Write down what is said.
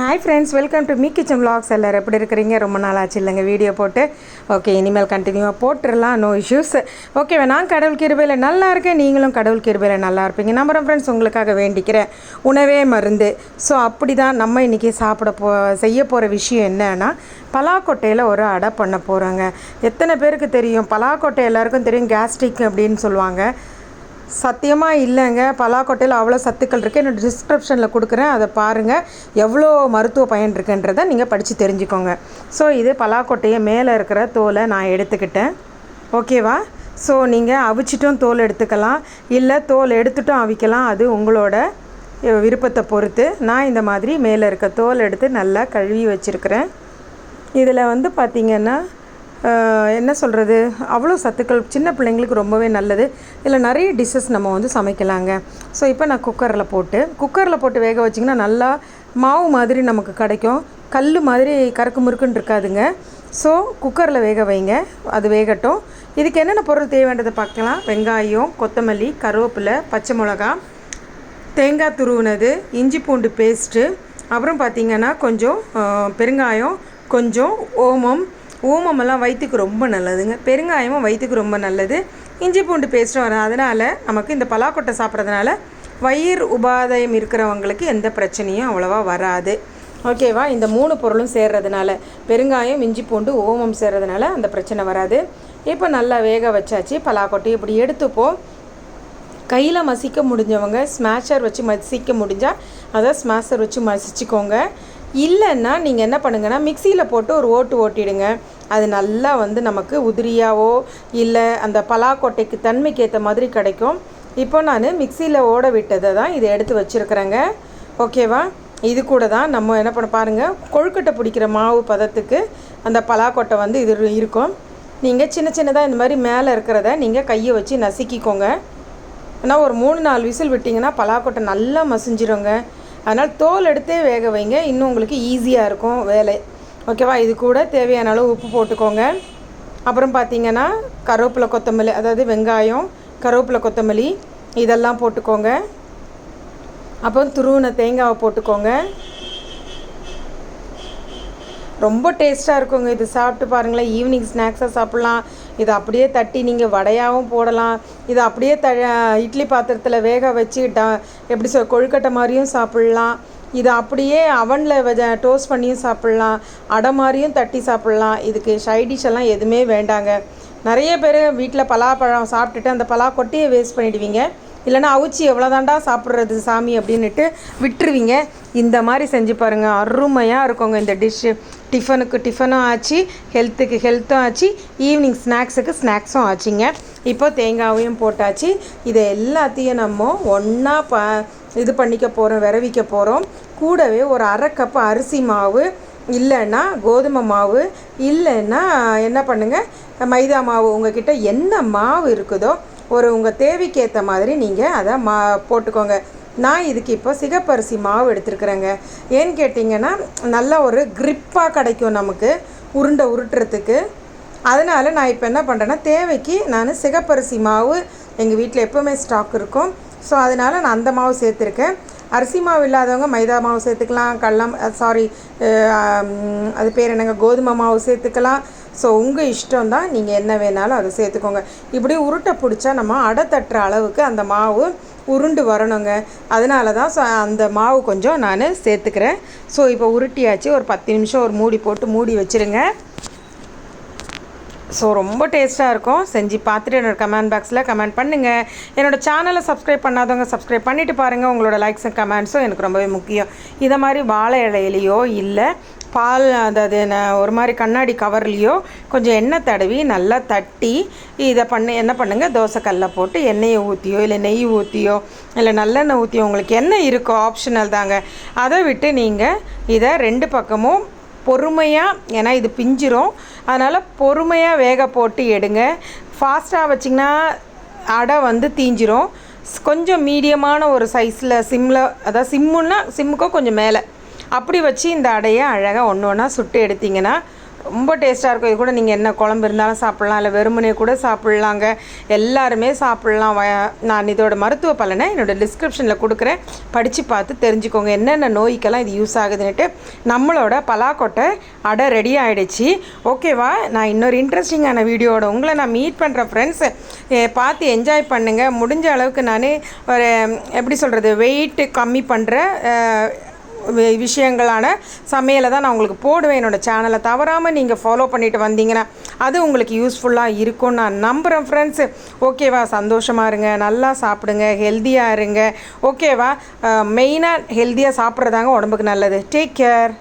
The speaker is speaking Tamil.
Hi friends welcome to me kitchen vlogs எல்லோரும் எப்படி இருக்கிறீங்க? ரொம்ப நாள் ஆச்சு இல்லைங்க வீடியோ போட்டு. ஓகே இனிமேல் கண்டினியூவாக போட்டுடலாம் நோ இஷ்யூஸ் ஓகேவா நான் கடவுள் கிருபையில் நல்லா இருக்கேன் நீங்களும் கடவுள் கிருபையில் நல்லா இருப்பீங்க. நம்புகிறேன் ஃப்ரெண்ட்ஸ் உங்களுக்காக வேண்டிக்கிறேன். உணவே மருந்து. ஸோ அப்படி தான் நம்ம இன்றைக்கி சாப்பிட போ செய்ய போகிற விஷயம் என்னன்னா பலாக்கொட்டையில் ஒரு அடை பண்ண போகிறாங்க எத்தனை பேருக்கு தெரியும்? பலாக்கொட்டை எல்லாருக்கும் தெரியும் கேஸ்ட்ரிக் அப்படின்னு சொல்லுவாங்க. சத்தியமாக இல்லைங்க. பலாக்கொட்டையில் அவ்வளோ சத்துக்கள் இருக்குது என்னோடய டிஸ்கிரிப்ஷனில் கொடுக்குறேன். அதை பாருங்கள் எவ்வளோ மருத்துவ பயன் இருக்குன்றதை நீங்கள் படித்து தெரிஞ்சுக்கோங்க. ஸோ இது பலாக்கொட்டையை மேலே இருக்கிற தோலை நான் எடுத்துக்கிட்டேன். ஓகேவா ஸோ நீங்கள் அவிச்சிட்டும் தோல் எடுத்துக்கலாம். இல்லை தோல் எடுத்துட்டும் அவிக்கலாம். அது உங்களோட விருப்பத்தை பொறுத்து. நான் இந்த மாதிரி மேலே இருக்க தோல் எடுத்து நல்லா கழுவி வச்சுருக்கிறேன். இதில் வந்து பார்த்திங்கன்னா என்ன சொல்கிறது அவ்வளோ சத்துக்கள் சின்ன பிள்ளைங்களுக்கு ரொம்பவே நல்லது. இதில் நிறைய டிஷ்ஷஸ் நம்ம வந்து சமைக்கலாங்க. ஸோ இப்போ நான் குக்கரில் போட்டு குக்கரில் போட்டு வேக வச்சிங்கன்னா நல்லா மாவு மாதிரி நமக்கு கிடைக்கும். கல் மாதிரி கறக்கு முறுக்குன்னு இருக்காதுங்க. ஸோ குக்கரில் வேக வைங்க. அது வேகட்டும். இதுக்கு என்னென்ன பொருள் தேவைன்றதை பார்க்கலாம். வெங்காயம் கொத்தமல்லி கருவேப்பிலை பச்சை மிளகா தேங்காய் துருவினது இஞ்சி பூண்டு பேஸ்ட்டு அப்புறம் பார்த்திங்கன்னா கொஞ்சம் பெருங்காயம் கொஞ்சம் ஓமம் ஓமமெல்லாம் வயிற்றுக்கு ரொம்ப நல்லதுங்க. பெருங்காயமும் வயிற்றுக்கு ரொம்ப நல்லது. இஞ்சி பூண்டு பேஸ்ட்டும் வரும் அதனால் நமக்கு இந்த பலாக்கொட்டை சாப்பிட்றதுனால வயிறு உபாதயம் இருக்கிறவங்களுக்கு எந்த பிரச்சனையும் அவ்வளோவா வராது. ஓகேவா இந்த மூணு பொருளும் சேர்றதுனால பெருங்காயம் இஞ்சி பூண்டு ஓமம் சேர்றதுனால அந்த பிரச்சனை வராது. இப்போ நல்லா வேக வச்சாச்சு பலாக்கொட்டை இப்படி எடுத்துப்போம். கையில் மசிக்க முடிஞ்சவங்க ஸ்மாஷர் வச்சு மசிக்க முடிஞ்சால் அதை ஸ்மாஷர் வச்சு மசிச்சுக்கோங்க. இல்லைன்னா நீங்கள் என்ன பண்ணுங்கன்னா மிக்சியில் போட்டு ஒரு ஓட்டு ஓட்டிடுங்க. அது நல்லா வந்து நமக்கு உதிரியாவோ இல்லை அந்த பலாக்கொட்டைக்கு தன்மைக்கு ஏற்ற மாதிரி கிடைக்கும். இப்போ நான் மிக்சியில் ஓட விட்டதை தான் இதை எடுத்து வச்சுருக்கிறேங்க. ஓகேவா? இது கூட தான் நம்ம என்ன பண்ண பாருங்கள் கொழுக்கட்டை பிடிக்கிற மாவு பதத்துக்கு அந்த பலாக்கொட்டை வந்து இது இருக்கும். நீங்கள் சின்ன சின்னதாக இந்த மாதிரி மேலே இருக்கிறத நீங்கள் கையை வச்சு நசுக்கிக்கோங்க. ஆனால் ஒரு மூணு நாலு விசில் விட்டிங்கன்னா பலாக்கொட்டை நல்லா மசிஞ்சிருங்க. அதனால் தோல் எடுத்தே வேக வைங்க. இன்னும் உங்களுக்கு ஈஸியாக இருக்கும் வேலை. ஓகேவா இது கூட தேவையான அளவு உப்பு போட்டுக்கோங்க. அப்புறம் பார்த்தீங்கன்னா கருவேப்பிலை கொத்தமல்லி அதாவது வெங்காயம் கருவேப்பிலை கொத்தமல்லி இதெல்லாம் போட்டுக்கோங்க. அப்புறம் துருவின தேங்காவை போட்டுக்கோங்க. ரொம்ப டேஸ்ட்டாக இருக்குங்க. இது சாப்பிட்டு பாருங்களேன். ஈவினிங் ஸ்நாக்ஸாக சாப்பிட்லாம். இதை அப்படியே தட்டி நீங்கள் வடையாகவும் போடலாம். இதை அப்படியே த இட்லி பாத்திரத்தில் வேக வச்சு ட எப்படி சொல் கொழுக்கட்டை மாதிரியும் சாப்பிட்லாம். இதை அப்படியே அவனில் வெஜ டோஸ்ட் பண்ணியும் சாப்பிட்லாம். அடை மாதிரியும் தட்டி சாப்பிட்லாம். இதுக்கு சைடிஷ் எல்லாம் எதுவுமே வேண்டாங்க. நிறைய பேர் வீட்டில் பலாப்பழம் சாப்பிட்டுட்டு அந்த பலா கொட்டையை வேஸ்ட் பண்ணிடுவீங்க. இல்லைனா அவுச்சி எவ்வளோதாண்டா சாப்பிட்றது சாமி அப்படின்னுட்டு விட்டுருவீங்க. இந்த மாதிரி செஞ்சு பாருங்கள் அருமையாக இருக்குங்க இந்த டிஷ்ஷு டிஃபனுக்கு டிஃபனும் ஆச்சு ஹெல்த்துக்கு ஹெல்த்தும் ஆச்சு ஈவினிங் ஸ்நாக்ஸுக்கு ஸ்நாக்ஸும் ஆச்சுங்க. இப்போ தேங்காவையும் போட்டாச்சு. இதை எல்லாத்தையும் நம்ம ஒன்றா ப இது பண்ணிக்க போகிறோம் விரவிக்க போகிறோம் கூடவே ஒரு அரை கப் அரிசி மாவு இல்லைன்னா கோதுமை மாவு இல்லைன்னா என்ன பண்ணுங்கள் மைதா மாவு. உங்ககிட்ட என்ன மாவு இருக்குதோ ஒரு உங்கள் தேவைக்கு ஏற்ற மாதிரி நீங்கள் அதை மா போட்டுக்கோங்க. நான் இதுக்கு இப்போ சிகப்பரிசி மாவு எடுத்துருக்குறேங்க. ஏன்னு கேட்டிங்கன்னா நல்ல ஒரு க்ரிப்பாக கிடைக்கும் நமக்கு உருண்டை உருட்டுறதுக்கு. அதனால் நான் இப்போ என்ன பண்ணுறேன்னா தேவைக்கு நான் சிகப்பரிசி மாவு எங்கள் வீட்டில் எப்போவுமே ஸ்டாக் இருக்கும். ஸோ அதனால் நான் அந்த மாவு சேர்த்துருக்கேன். அரிசி மாவு இல்லாதவங்க மைதா மாவு சேர்த்துக்கலாம் கடலம் சாரி அது பேர் என்னங்க கோதுமை மாவு சேர்த்துக்கலாம். ஸோ உங்கள் இஷ்டம் தான் நீங்கள் என்ன வேணாலும் அதை சேர்த்துக்கோங்க. இப்படி உருட்டை பிடிச்சா நம்ம அடை தட்டுற அளவுக்கு அந்த மாவு உருண்டு வரணுங்க. அதனால தான் ஸோ அந்த மாவு கொஞ்சம் நான் சேர்த்துக்கிறேன். ஸோ இப்போ உருட்டியாச்சு. ஒரு பத்து நிமிஷம் ஒரு மூடி போட்டு மூடி வச்சுருங்க. ஸோ ரொம்ப டேஸ்ட்டாக இருக்கும். செஞ்சு பார்த்துட்டு என்னோட கமெண்ட் பாக்ஸில் கமெண்ட் பண்ணுங்கள் என்னோடய சேனலை சப்ஸ்கிரைப் பண்ணாதவங்க சப்ஸ்கிரைப் பண்ணிவிட்டு பாருங்கள் உங்களோட லைக்ஸும் கமெண்ட்ஸும் எனக்கு ரொம்பவே முக்கியம். இதை மாதிரி வாழை இலையிலையோ இல்லை பால் அதாவது ஒரு மாதிரி கண்ணாடி கவர்லேயோ கொஞ்சம் எண்ணெய் தடவி நல்லா தட்டி இதை பண்ண என்ன பண்ணுங்கள் தோசைக்கல்ல போட்டு எண்ணெயை ஊற்றியோ இல்லை நெய் ஊற்றியோ இல்லை நல்லெண்ணெய் ஊற்றியோ உங்களுக்கு என்ன இருக்கோ ஆப்ஷனல் தாங்க. அதை விட்டு நீங்கள் இதை ரெண்டு பக்கமும் பொறுமையாக ஏன்னா இது பிஞ்சிரும். அதனால் பொறுமையாக வேக போட்டு எடுங்க. ஃபாஸ்ட்டாக வச்சிங்கன்னா அடை வந்து தீஞ்சிரும். ஸ்- கொஞ்சம் மீடியமான ஒரு சைஸில் சிம்மில் அதாவது சிம்முன்னா சிம்முக்கும் கொஞ்சம் மேலே. அப்படி வச்சு இந்த அடையை அழகாக ஒன்று ஒன்றா சுட்டு எடுத்திங்கன்னா ரொம்ப டேஸ்ட்டாக இருக்கும். இது கூட நீங்கள் என்ன குழம்பு இருந்தாலும் சாப்பிட்லாம் இல்லை வெறுமனே கூட சாப்பிட்லாங்க. எல்லாருமே சாப்பிட்லாம். நான் இதோட மருத்துவ பலனை என்னோடய டிஸ்கிரிப்ஷனில் கொடுக்குறேன். படித்து பார்த்து தெரிஞ்சுக்கோங்க. என்னென்ன நோய்க்கெல்லாம் இது யூஸ் ஆகுதுன்னுட்டு நம்மளோட பலாக்கொட்டை அடை ரெடி ஆகிடுச்சு ஓகேவா நான் இன்னொரு இன்ட்ரெஸ்டிங்கான வீடியோட உங்களை நான் மீட் பண்ணுற ஃப்ரெண்ட்ஸ் பார்த்து என்ஜாய் பண்ணுங்கள் முடிஞ்ச அளவுக்கு நான் ஒரு எப்படி சொல்கிறது வெயிட்டு கம்மி பண்ணுற விஷயங்களான சமையலை தான் நான் உங்களுக்கு போடுவேன். என்னோடய சேனலை தவறாமல் நீங்கள் ஃபாலோ பண்ணிட்டு வந்தீங்கன்னா அது உங்களுக்கு யூஸ்ஃபுல்லாக இருக்கும். நான் நம்புகிறேன் ஃப்ரெண்ட்ஸு ஓகேவா சந்தோஷமாக இருங்க. நல்லா சாப்பிடுங்க. ஹெல்த்தியாக இருங்க. ஓகேவா மெயினாக ஹெல்த்தியாக சாப்பிட்றதாங்க உடம்புக்கு நல்லது. Take care